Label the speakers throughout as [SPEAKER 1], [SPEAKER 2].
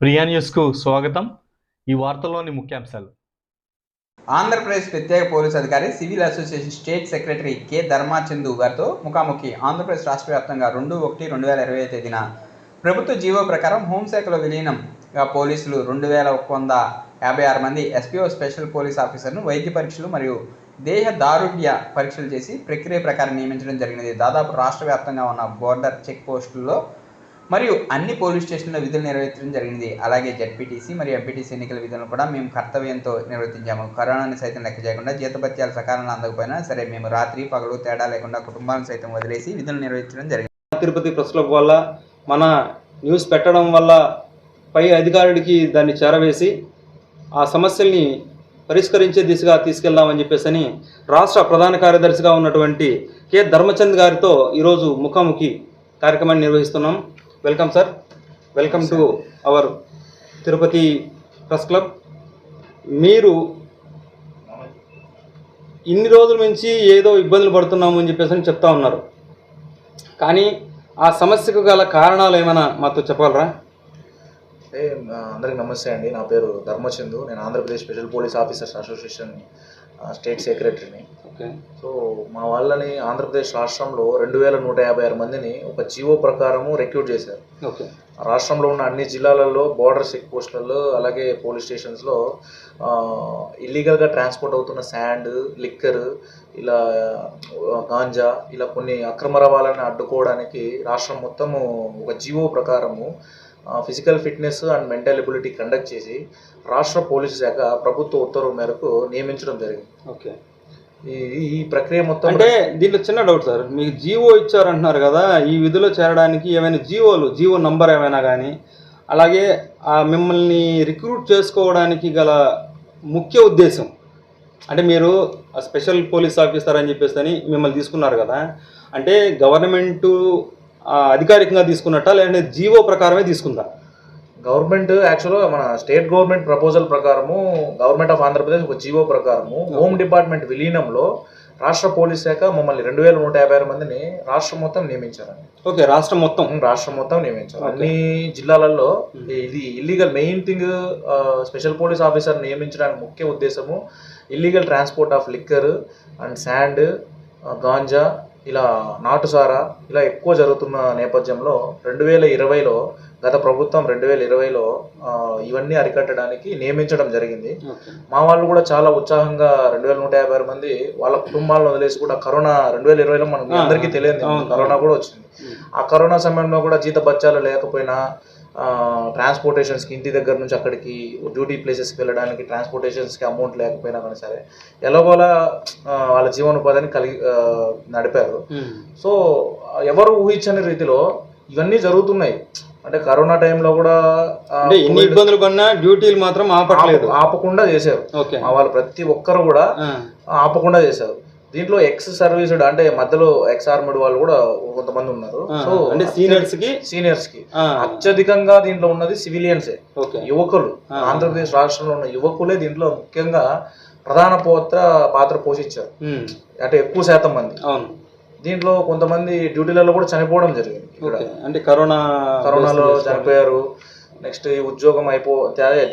[SPEAKER 1] ప్రియా న్యూస్కు స్వాగతం. ఈ వార్తల్లోని ముఖ్యాంశాలు.
[SPEAKER 2] ఆంధ్రప్రదేశ్ ప్రత్యేక పోలీస్ అధికారి civil association state secretary K. Dharmachandu గారితో ముఖాముఖి ఆంధ్రప్రదేశ్ రాష్ట్ర వ్యాప్తంగా రెండు ఒకటి రెండు వేల ఇరవై తేదీన ప్రభుత్వ జీవో ప్రకారం హోంశాఖలో విలీనంగా పోలీసులు రెండు వేల ఒక వంద యాభై ఆరు మంది ఎస్పీఓ స్పెషల్ పోలీస్ ఆఫీసర్ను వైద్య పరీక్షలు మరియు దేహ దారుఢ్య పరీక్షలు చేసి ప్రక్రియ ప్రకారం నియమించడం జరిగినది. దాదాపు రాష్ట్ర వ్యాప్తంగా ఉన్న బోర్డర్ చెక్ పోస్టుల్లో మరియు అన్ని పోలీస్ స్టేషన్లో విధులు నిర్వహించడం జరిగింది అలాగే జడ్పీటీసీ మరియు ఎంపీటీసీ ఎన్నికల విధులను కూడా మేము కర్తవ్యంతో నిర్వర్తించాము. కరోనాని సైతం లెక్క చేయకుండా జీతభత్యాలు సకాలంలో అందకపోయినా సరే మేము రాత్రి పగలు తేడా లేకుండా కుటుంబాలను సైతం వదిలేసి విధులు నిర్వహించడం జరిగింది.
[SPEAKER 3] తిరుపతి ప్రెస్ క్లబ్ వల్ల మన న్యూస్ పెట్టడం వల్ల పై అధికారుడికి దాన్ని చేరవేసి ఆ సమస్యల్ని పరిష్కరించే దిశగా తీసుకెళ్దామని చెప్పేసి అని రాష్ట్ర ప్రధాన కార్యదర్శిగా ఉన్నటువంటి కె. ధర్మచంద్ గారితో ఈరోజు ముఖాముఖి కార్యక్రమాన్ని నిర్వహిస్తున్నాం. Welcome sir. Welcome to our Tirupati press club. మీరు ఇన్ని రోజుల నుంచి ఏదో ఇబ్బందులు పడుతున్నాము అని చెప్పేసి అని చెప్తా ఉన్నారు. కానీ ఆ సమస్యకు గల కారణాలు ఏమైనా మాతో చెప్పగలరా?
[SPEAKER 4] అందరికి నమస్తే అండి. నా పేరు ధర్మచందు. నేను Andhra Pradesh special police officers association state సెక్రటరీని.
[SPEAKER 3] ఓకే.
[SPEAKER 4] సో మా వాళ్ళని ఆంధ్రప్రదేశ్ రాష్ట్రంలో రెండు వేల నూట యాభై ఆరు మందిని ఒక జీవో ప్రకారము రిక్రూట్ చేశారు. రాష్ట్రంలో ఉన్న అన్ని జిల్లాలలో బార్డర్ చెక్ పోస్టులలో అలాగే పోలీస్ స్టేషన్స్లో ఇల్లీగల్గా ట్రాన్స్పోర్ట్ అవుతున్న శాండ్ లిక్కర్ ఇలా గాంజా ఇలా కొన్ని అక్రమ రవాణాలను అడ్డుకోవడానికి రాష్ట్రం మొత్తము ఒక జీవో ప్రకారము physical fitness and mental ability conduct చేసి రాష్ట్ర పోలీసు శాఖ ప్రభుత్వ ఉత్తర్వు మేరకు నియమించడం జరిగింది.
[SPEAKER 3] ఓకే.
[SPEAKER 4] ఈ ఈ ప్రక్రియ మొత్తం
[SPEAKER 3] అంటే దీంట్లో చిన్న డౌట్ సార్ మీకు జీవో ఇచ్చారంటున్నారు కదా ఈ విధిలో చేరడానికి ఏమైనా జీవోలు జీవో నంబర్ ఏమైనా కానీ అలాగే ఆ మిమ్మల్ని రిక్రూట్ చేసుకోవడానికి గల ముఖ్య ఉద్దేశం అంటే మీరు స్పెషల్ పోలీస్ ఆఫీసర్ అని చెప్పేసి అని మిమ్మల్ని తీసుకున్నారు కదా అంటే గవర్నమెంటు అధికారికంగా తీసుకున్నట్టా? లేదంటే జీవో ప్రకారమే తీసుకుందా?
[SPEAKER 4] గవర్నమెంట్ యాక్చువల్గా మన స్టేట్ గవర్నమెంట్ ప్రపోజల్ ప్రకారము గవర్నమెంట్ ఆఫ్ ఆంధ్రప్రదేశ్ ఒక జీవో ప్రకారము హోమ్ డిపార్ట్మెంట్ విలీనంలో రాష్ట్ర పోలీస్ శాఖ మమ్మల్ని రెండు వేల నూట యాభై ఆరు మందిని రాష్ట్రం మొత్తం నియమించారండి.
[SPEAKER 3] ఓకే రాష్ట్రం మొత్తం.
[SPEAKER 4] రాష్ట్రం మొత్తం నియమించారు. అన్ని జిల్లాలలో ఇది illegal main thing special police officer నియమించడానికి ముఖ్య ఉద్దేశము illegal transport of liquor and sand ganja ఇలా నాటుసారా ఇలా ఎక్కువ జరుగుతున్న నేపథ్యంలో రెండు వేల ఇరవైలో గత ప్రభుత్వం రెండు వేల ఇరవైలో ఇవన్నీ అరికట్టడానికి నియమించడం జరిగింది. మా వాళ్ళు కూడా చాలా ఉత్సాహంగా రెండు వేల నూట యాభై ఆరు మంది వాళ్ళ కుటుంబాలను వదిలేసి కూడా కరోనా రెండు వేల ఇరవైలో మనం మీ అందరికీ తెలియదు. కరోనా కూడా వచ్చింది. ఆ కరోనా సమయంలో కూడా జీత బత్యాలు లేకపోయినా ట్రాన్స్పోర్టేషన్స్కి ఇంటి దగ్గర నుంచి అక్కడికి డ్యూటీ ప్లేసెస్కి వెళ్ళడానికి ట్రాన్స్పోర్టేషన్స్కి అమౌంట్ లేకపోయినా కానీ సరే ఎలాగోలా వాళ్ళ జీవనోపాధిని కలిగి నడిపారు.
[SPEAKER 3] ఉమ్.
[SPEAKER 4] సో ఎవరు ఊహించని రీతిలో ఇవన్నీ జరుగుతున్నాయి. అంటే కరోనా టైంలో కూడా
[SPEAKER 3] ఎన్ని ఇబ్బందులు పడినా డ్యూటీలు మాత్రం ఆపట్లేదు.
[SPEAKER 4] ఆప- ఆపకుండా చేశారు. వాళ్ళు ప్రతి ఒక్కరు కూడా ఆపకుండా చేశారు. దీంట్లో ఎక్స్ సర్వీస్డ్ అంటే మధ్యలో ఎక్స్ ఆర్మీడ్ వాళ్ళు కూడా కొంతమంది ఉన్నారు. సో
[SPEAKER 3] అంటే seniors కి? సీనియర్స్కి.
[SPEAKER 4] అత్యధికంగా దీంట్లో ఉన్నది సివిలియన్సే యువకులు. ఆంధ్రప్రదేశ్ రాష్ట్రంలో ఉన్న యువకులే దీంట్లో ముఖ్యంగా ప్రధాన పాత్ర పాత్ర పోషించారు. అంటే ఎక్కువ శాతం మంది.
[SPEAKER 3] అవును.
[SPEAKER 4] దీంట్లో కొంతమంది డ్యూటీలలో కూడా చనిపోవడం జరిగింది.
[SPEAKER 3] అంటే కరోనా
[SPEAKER 4] కరోనాలో. చనిపోయారు. నెక్స్ట్ ఈ ఉద్యోగం అయిపో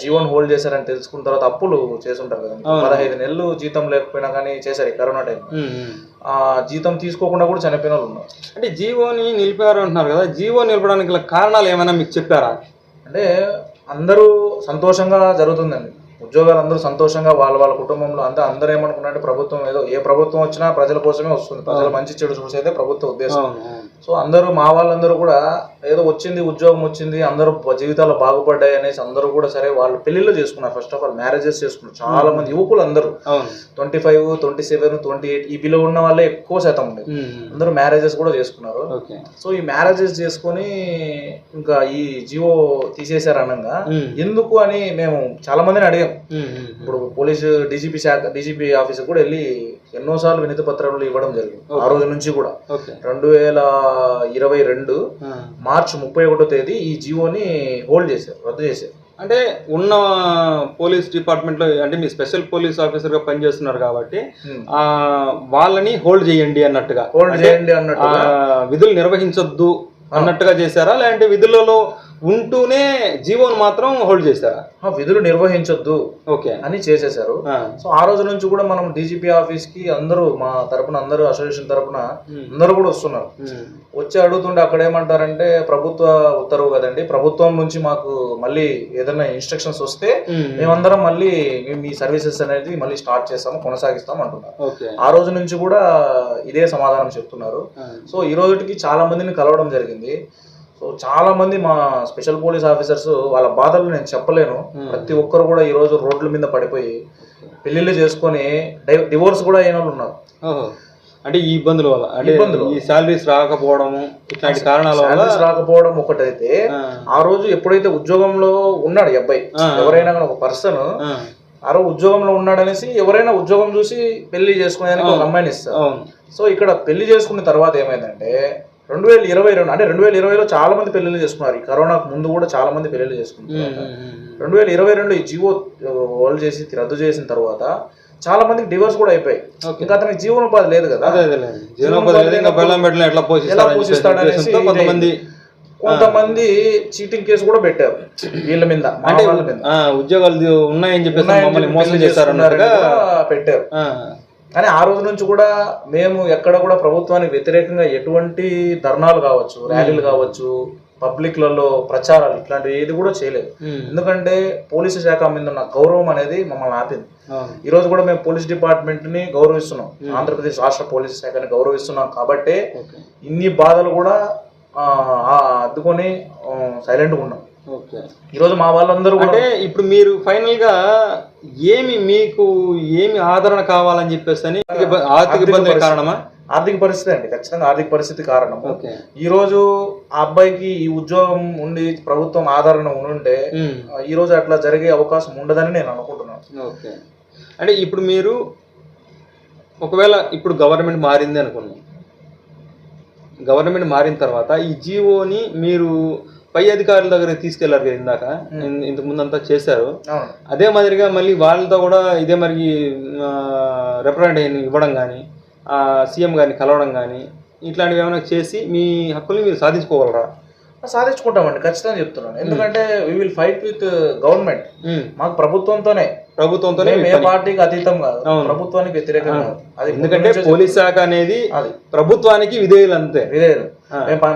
[SPEAKER 4] జీవన్ హోల్డ్ చేశారని తెలుసుకున్న తర్వాత అప్పులు చేసుంటారు కదా. పదహైదు నెలలు జీతం లేకపోయినా కానీ చేశారు కరోనా టైం. ఆ జీతం తీసుకోకుండా కూడా చనిపోయిన వాళ్ళు ఉన్నారు.
[SPEAKER 3] అంటే జీవోని నిలిపారు అంటున్నారు కదా జీవో నిలపడానికి కారణాలు ఏమైనా మీకు చెప్పారా?
[SPEAKER 4] అంటే అందరూ సంతోషంగా జరుగుతుందండి. ఉద్యోగాలు అందరూ సంతోషంగా వాళ్ళ వాళ్ళ కుటుంబంలో అంతా అందరూ ఏమనుకున్నారంటే ప్రభుత్వం ఏదో ఏ ప్రభుత్వం వచ్చినా ప్రజల కోసమే వస్తుంది. ప్రజల మంచి చెడు చూసేదే ప్రభుత్వ ఉద్దేశం. సో అందరూ మా వాళ్ళందరూ కూడా ఏదో వచ్చింది ఉద్యోగం వచ్చింది అందరూ జీవితాలు బాగుపడ్డాయి అనేసి అందరూ కూడా సరే వాళ్ళు పెళ్ళిళ్ళు చేసుకున్నారు. ఫస్ట్ ఆఫ్ ఆల్ మ్యారేజెస్ చేసుకున్నారు. చాలా మంది యువకులు అందరూ. Twenty five twenty seven twenty eight ఈ బిలో ఉన్న వాళ్ళే ఎక్కువ శాతం
[SPEAKER 3] ఉమ్.
[SPEAKER 4] అందరూ మ్యారేజెస్ కూడా చేసుకున్నారు. సో ఈ మ్యారేజెస్ చేసుకొని ఇంకా ఈ జియో తీసేశారు అనగా. ఎందుకు అని మేము చాలా మందిని అడిగాం. ఇప్పుడు పోలీసు డీజీపీ శాఖ డీజీపీ ఆఫీస్ కూడా వెళ్ళి ఎన్నోసార్లు వినతి పత్రాలు ఇవ్వడం జరిగింది. ఆ రోజు నుంచి కూడా. రెండు వేల ఇరవై రెండు మార్చి ముప్పై ఒకటో తేదీ ఈ జియోని హోల్డ్ చేశారు రద్దు చేశారు.
[SPEAKER 3] అంటే ఉన్న పోలీస్ డిపార్ట్మెంట్లో అంటే మీ స్పెషల్ పోలీస్ ఆఫీసర్గా పనిచేస్తున్నారు కాబట్టి వాళ్ళని హోల్డ్ చేయండి అన్నట్టుగా.
[SPEAKER 4] హోల్డ్ చేయండి అన్నట్టుగా.
[SPEAKER 3] ఆ, విధులు నిర్వహించొద్దు అన్నట్టుగా చేశారా? లేదంటే విధులలో ఉంటూనే జీవోను మాత్రం హోల్డ్ చేశారా?
[SPEAKER 4] విధులు నిర్వహించొద్దు
[SPEAKER 3] ఓకే.
[SPEAKER 4] అని చేసేశారు. సో ఆ రోజు నుంచి కూడా మనం డీజీపీ ఆఫీస్కి అందరూ మా తరపున అందరూ అసోసియేషన్ తరపున అందరూ కూడా వస్తున్నారు. వచ్చి అడుగుతుంటే అక్కడ ఏమంటారంటే ప్రభుత్వ ఉత్తర్వు కదండి. ప్రభుత్వం నుంచి మాకు మళ్ళీ ఏదైనా ఇన్స్ట్రక్షన్స్ వస్తే మేమందరం మళ్ళీ మేము మీ సర్వీసెస్ అనేది మళ్ళీ స్టార్ట్ చేస్తాము కొనసాగిస్తాం అంటున్నారు. ఆ రోజు నుంచి కూడా ఇదే సమాధానం చెప్తున్నారు. సో ఈ రోజుకి చాలా మందిని కలవడం జరిగింది. సో చాలా మంది మా స్పెషల్ పోలీస్ ఆఫీసర్స్ వాళ్ళ బాధలు నేను చెప్పలేను. ప్రతి ఒక్కరు కూడా ఈ రోజు రోడ్ల మీద పడిపోయి పెళ్ళిళ్ళు చేసుకొని డివోర్స్ కూడా అయిన వాళ్ళు ఉన్నారు
[SPEAKER 3] అంటే ఈ ఇబ్బందుల వల్ల అంటే
[SPEAKER 4] ఇబ్బందులు.
[SPEAKER 3] ఈ శాలరీస్ రాకపోవడము ఇట్లాంటి కారణాల వల్ల
[SPEAKER 4] రాకపోవడం ఒకటైతే
[SPEAKER 3] ఆ,
[SPEAKER 4] ఆ రోజు ఎప్పుడైతే ఉద్యోగంలో ఉన్నాడు అబ్బాయి. ఎవరైనా కానీ ఒక పర్సన్
[SPEAKER 3] ఆ,
[SPEAKER 4] రోజు ఉద్యోగంలో ఉన్నాడనేసి ఎవరైనా ఉద్యోగం చూసి పెళ్ళి చేసుకునేదానికి ఒక. అమ్మాయిని ఇస్తారు సో ఇక్కడ పెళ్ళి చేసుకున్న తర్వాత ఏమైందంటే రెండు వేల ఇరవై రెండు అంటే రెండు వేల ఇరవైలో చాలా మంది పెళ్ళిళ్ళు చేసుకున్నారు. ఈ కరోనాకు ముందు కూడా చాలా మంది
[SPEAKER 3] పెళ్ళిళ్ళు
[SPEAKER 4] చేసుకున్నారు. రెండు వేల ఇరవై రెండు ఈ జీవో హోల్డ్ చేసి రద్దు చేసిన తర్వాత చాలా మందికి డివోర్స్ కూడా అయిపోయి. ఇంకా అతనికి జీవనోపాధి లేదు కదా.
[SPEAKER 3] కొంతమంది
[SPEAKER 4] కొంతమంది చీటింగ్ కేసు కూడా పెట్టారు. వీళ్ళ మీద
[SPEAKER 3] అంటే ఉద్యోగాలు ఉన్నాయని చెప్పేసి మమ్మల్ని మోసం
[SPEAKER 4] కూడా పెట్టారు. కానీ ఆ రోజు నుంచి కూడా మేము ఎక్కడ కూడా ప్రభుత్వానికి వ్యతిరేకంగా ఎటువంటి ధర్నాలు కావచ్చు ర్యాలీలు కావచ్చు పబ్లిక్లలో ప్రచారాలు ఇట్లాంటివి ఏది కూడా చేయలేదు. ఎందుకంటే పోలీసు శాఖ మీద ఉన్న గౌరవం అనేది మమ్మల్ని ఆపింది. ఈ రోజు కూడా మేము పోలీస్ డిపార్ట్మెంట్ని గౌరవిస్తున్నాం ఆంధ్రప్రదేశ్ రాష్ట్ర పోలీసు శాఖని గౌరవిస్తున్నాం కాబట్టి ఇన్ని బాధలు కూడా అద్దుకొని సైలెంట్గా ఉన్నాం.
[SPEAKER 3] ఓకే.
[SPEAKER 4] ఈ రోజు మా వాళ్ళందరూ
[SPEAKER 3] అంటే ఇప్పుడు మీరు ఫైనల్గా ఏమి మీకు ఏమి ఆదరణ కావాలని చెప్పేసి అని ఆర్థిక ఇబ్బ- ఆర్థిక ఇబ్బందుల
[SPEAKER 4] పరిస్థితి.
[SPEAKER 3] కారణమా?
[SPEAKER 4] ఆర్థిక పరిస్థితి అండి ఖచ్చితంగా ఆర్థిక పరిస్థితి కారణం. ఈ రోజు ఆ అబ్బాయికి ఈ ఉద్యోగం ఉండి ప్రభుత్వం ఆదరణ ఉండుంటే ఈ రోజు అట్లా జరిగే అవకాశం ఉండదని నేను అనుకుంటున్నాను.
[SPEAKER 3] అంటే ఇప్పుడు మీరు ఒకవేళ ఇప్పుడు గవర్నమెంట్ మారింది అనుకున్నాం గవర్నమెంట్ మారిన తర్వాత ఈ జీవోని మీరు పై అధికారుల దగ్గరికి తీసుకెళ్ళారు కదా ఇందాక. ఇంతకు ముందంతా చేశారు.
[SPEAKER 4] అవును.
[SPEAKER 3] అదే మాదిరిగా మళ్ళీ వాళ్ళతో కూడా ఇదే మరి రిప్రజెంటేషన్ ఇవ్వడం కానీ సీఎం గారిని కలవడం కానీ ఇట్లాంటివి ఏమైనా చేసి మీ హక్కుల్ని మీరు సాధించుకోగలరా?
[SPEAKER 4] సాధించుకుంటామండి. ఖచ్చితంగా చెప్తున్నాను. ఎందుకంటే we will fight with government మాకు ప్రభుత్వంతోనే.
[SPEAKER 3] ప్రభుత్వంతోనే
[SPEAKER 4] ఏ. పార్టీకి అతీతం కాదు. ప్రభుత్వానికి వ్యతిరేకం కాదు అది
[SPEAKER 3] ఎందుకంటే పోలీస్ శాఖ అనేది
[SPEAKER 4] అది.
[SPEAKER 3] ప్రభుత్వానికి విధేయులు అంతే.
[SPEAKER 4] విధేయులు.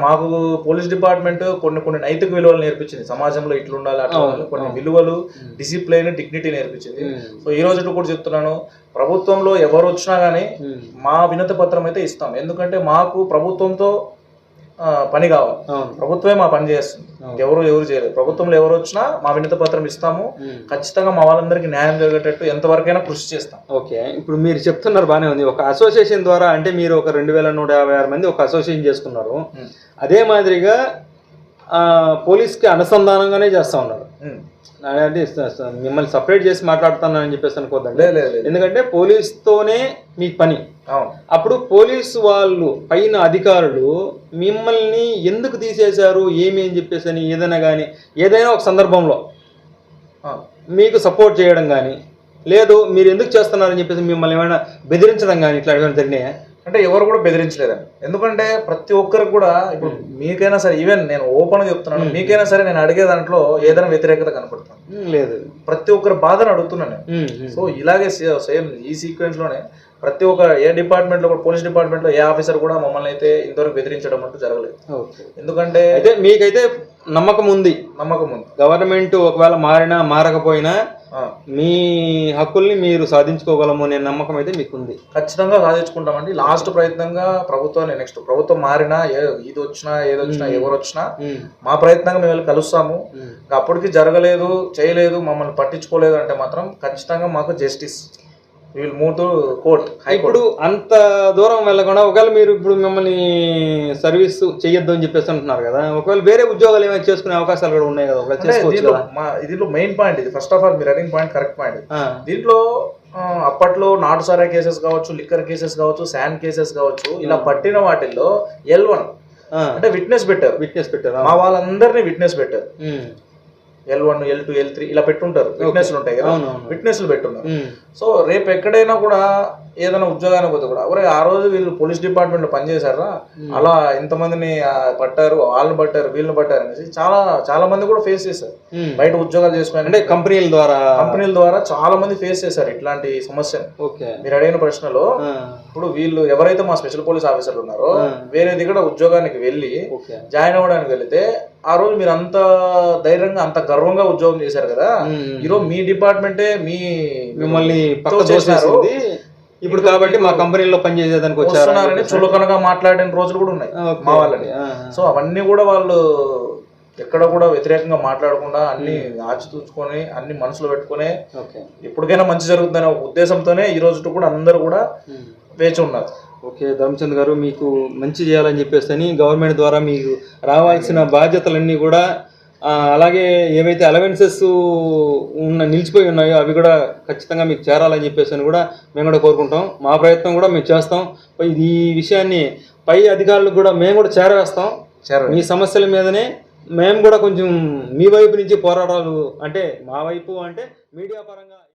[SPEAKER 4] మాకు పోలీస్ డిపార్ట్మెంట్ కొన్ని కొన్ని నైతిక విలువలు నేర్పించింది. సమాజంలో ఇట్లా ఉండాలి అట్లా ఉండాలి కొన్ని విలువలు డిసిప్లైన్ డిగ్నిటీ నేర్పించింది. సో ఈ రోజు కూడా చెప్తున్నాను ప్రభుత్వంలో ఎవరు వచ్చినా గానీ
[SPEAKER 3] ఉమ్,
[SPEAKER 4] మా వినతి పత్రం అయితే ఇస్తాం. ఎందుకంటే మాకు ప్రభుత్వంతో పని కావాలి ప్రభుత్వమే మా పని చేస్తుంది. ఎవరు ఎవరు చేయలేదు. ప్రభుత్వంలో ఎవరు వచ్చినా మా వినతి పత్రం ఇస్తాము. ఖచ్చితంగా మా వాళ్ళందరికీ న్యాయం జరిగేటట్టు ఎంతవరకైనా కృషి చేస్తాం.
[SPEAKER 3] ఓకే. ఇప్పుడు మీరు చెప్తున్నారు బాగానే ఉంది. ఒక అసోసియేషన్ ద్వారా అంటే మీరు ఒక రెండు వేల నూట యాభై ఆరు మంది ఒక అసోసియేషన్ చేసుకున్నారు. అదే మాదిరిగా పోలీస్కి అనుసంధానంగానే చేస్తా ఉన్నారు. అంటే స- మిమ్మల్ని సపరేట్ చేసి మాట్లాడుతానని చెప్పేసి అనుకోద్దండి.
[SPEAKER 4] లేదు లేదు లేదు.
[SPEAKER 3] ఎందుకంటే పోలీస్తోనే మీ పని. అప్పుడు పోలీసు వాళ్ళు పైన అధికారులు మిమ్మల్ని ఎందుకు తీసేశారు ఏమి అని చెప్పేసి అని ఏదైనా కానీ ఏదైనా ఒక సందర్భంలో. మీకు సపోర్ట్ చేయడం కానీ లేదు మీరు ఎందుకు చేస్తున్నారని చెప్పేసి మిమ్మల్ని ఏమైనా బెదిరించడం కానీ ఇట్లా ఏమైనా జరిగినాయా?
[SPEAKER 4] అంటే ఎవరు కూడా బెదిరించలేదండి ఎందుకంటే ప్రతి ఒక్కరికి కూడా ఇప్పుడు మీకైనా సరే ఈవెన్ నేను ఓపెన్ చెప్తున్నాను మీకైనా సరే నేను అడిగే దాంట్లో ఏదైనా వ్యతిరేకత కనపడుతుంది.
[SPEAKER 3] లేదు.
[SPEAKER 4] ప్రతి ఒక్కరి బాధను అడుగుతున్నాను. సో ఇలాగే సేమ్ ఈ సీక్వెన్స్లోనే ప్రతి ఒక్క ఏ డిపార్ట్మెంట్లో కూడా పోలీస్ డిపార్ట్మెంట్లో ఏ ఆఫీసర్ కూడా మమ్మల్ని అయితే ఇంతవరకు బెదిరించడం అంటూ జరగలేదు. ఎందుకంటే
[SPEAKER 3] అయితే మీకైతే నమ్మకం ఉంది.
[SPEAKER 4] నమ్మకం ఉంది.
[SPEAKER 3] గవర్నమెంట్ ఒకవేళ మారినా మారకపోయినా మీ హక్కుల్ని మీరు సాధించుకోగలము అనే నమ్మకం అయితే మీకు ఉంది
[SPEAKER 4] ఖచ్చితంగా సాధించుకుంటామండి. లాస్ట్ ప్రయత్నంగా ప్రభుత్వాన్ని నెక్స్ట్ ప్రభుత్వం మారినా ఏ ఇది వచ్చినా ఏది వచ్చినా ఎవరు వచ్చినా మా ప్రయత్నంగా మేము వెళ్ళి కలుస్తాము. అప్పటికి జరగలేదు చేయలేదు మమ్మల్ని పట్టించుకోలేదు అంటే మాత్రం ఖచ్చితంగా మాకు justice. Will move to court
[SPEAKER 3] ఇప్పుడు అంత దూరం వెళ్ళకుండా ఒకవేళ మీరు ఇప్పుడు మిమ్మల్ని సర్వీస్ చేయొద్దు అని చెప్పేసి అంటున్నారు కదా ఒకవేళ వేరే ఉద్యోగాలు ఏమైనా చేసుకునే అవకాశాలు కూడా ఉన్నాయి కదా ఒకవేళ చేసుకోవచ్చు
[SPEAKER 4] మా దీంట్లో మెయిన్ పాయింట్ ఇది. ఫస్ట్ ఆఫ్ ఆల్ మీరు అడిగిన పాయింట్ కరెక్ట్ పాయింట్ దీంట్లో అప్పట్లో నాటుసారా కేసెస్ కావచ్చు లిక్కర్ కేసెస్ కావచ్చు శాండ్ కేసెస్ కావచ్చు ఇలా పట్టిన వాటిల్లో ఎల్ వన్
[SPEAKER 3] ఆ,
[SPEAKER 4] అంటే విట్నెస్ పెట్టారు.
[SPEAKER 3] విట్నెస్ పెట్టారా?
[SPEAKER 4] మా వాళ్ళందరినీ విట్నెస్ పెట్టారు. L one L two L three ఇలా పెట్టుంటారు. విట్నెస్లు ఉంటాయి కదా. విట్నెస్లు పెట్టున్నారు. సో రేపు ఎక్కడైనా కూడా ఏదైనా ఉద్యోగానికి పోతే కూడా ఒరే ఆ రోజు వీళ్ళు పోలీస్ డిపార్ట్మెంట్లో పనిచేశారా అలా ఇంతమందిని పట్టారు వాళ్ళని పట్టారు వీళ్ళని పట్టారు అనేసి చాలా చాలా మంది కూడా ఫేస్ చేశారు. బయట ఉద్యోగాలు చేసుకుని
[SPEAKER 3] అంటే కంపెనీల ద్వారా
[SPEAKER 4] కంపెనీల ద్వారా చాలా మంది ఫేస్ చేశారు ఇట్లాంటి సమస్యను. మీరు అడిగిన ప్రశ్నలో ఇప్పుడు వీళ్ళు ఎవరైతే మా స్పెషల్ పోలీస్ ఆఫీసర్లు ఉన్నారో. వేరే దగ్గర ఉద్యోగానికి వెళ్ళి జాయిన్ అవ్వడానికి వెళితే ఆ రోజు మీరు అంత ధైర్యంగా అంత గర్వంగా ఉద్యోగం చేశారు కదా. ఈరోజు మీ డిపార్ట్మెంటే మీ
[SPEAKER 3] మిమ్మల్ని పక్క
[SPEAKER 4] చేశారు.
[SPEAKER 3] ఇప్పుడు కాబట్టి మా కంపెనీలో పనిచేసేదానికి
[SPEAKER 4] వస్తున్నారని
[SPEAKER 3] వచ్చారు
[SPEAKER 4] చులకనగా మాట్లాడిన రోజులు కూడా ఉన్నాయి మా వాళ్ళని. సో అవన్నీ కూడా వాళ్ళు ఎక్కడ కూడా వ్యతిరేకంగా మాట్లాడకుండా అన్ని ఆచితూచుకొని అన్ని మనసులో పెట్టుకొని ఎప్పటికైనా మంచి జరుగుతుందనే ఒక ఉద్దేశంతోనే ఈ రోజు కూడా అందరూ కూడా. వేచి ఉన్నారు.
[SPEAKER 3] ఓకే ధర్మచంద్ గారు మీకు మంచి చేయాలని చెప్పేసి అని గవర్నమెంట్ ద్వారా మీకు రావాల్సిన బాధ్యతలన్నీ కూడా అలాగే ఏవైతే అలవెన్సెస్ ఉన్న నిలిచిపోయి ఉన్నాయో అవి కూడా ఖచ్చితంగా మీకు చేరాలని చెప్పేసి అని కూడా మేము కూడా కోరుకుంటాం. మా ప్రయత్నం కూడా మేము చేస్తాం. ఈ విషయాన్ని పై అధికారులకు కూడా మేము కూడా చేరవేస్తాం.
[SPEAKER 4] చేరవేస్తాం.
[SPEAKER 3] మీ సమస్యల మీదనే మేము కూడా కొంచెం మీ వైపు నుంచి పోరాటాలు అంటే మా వైపు అంటే మీడియా పరంగా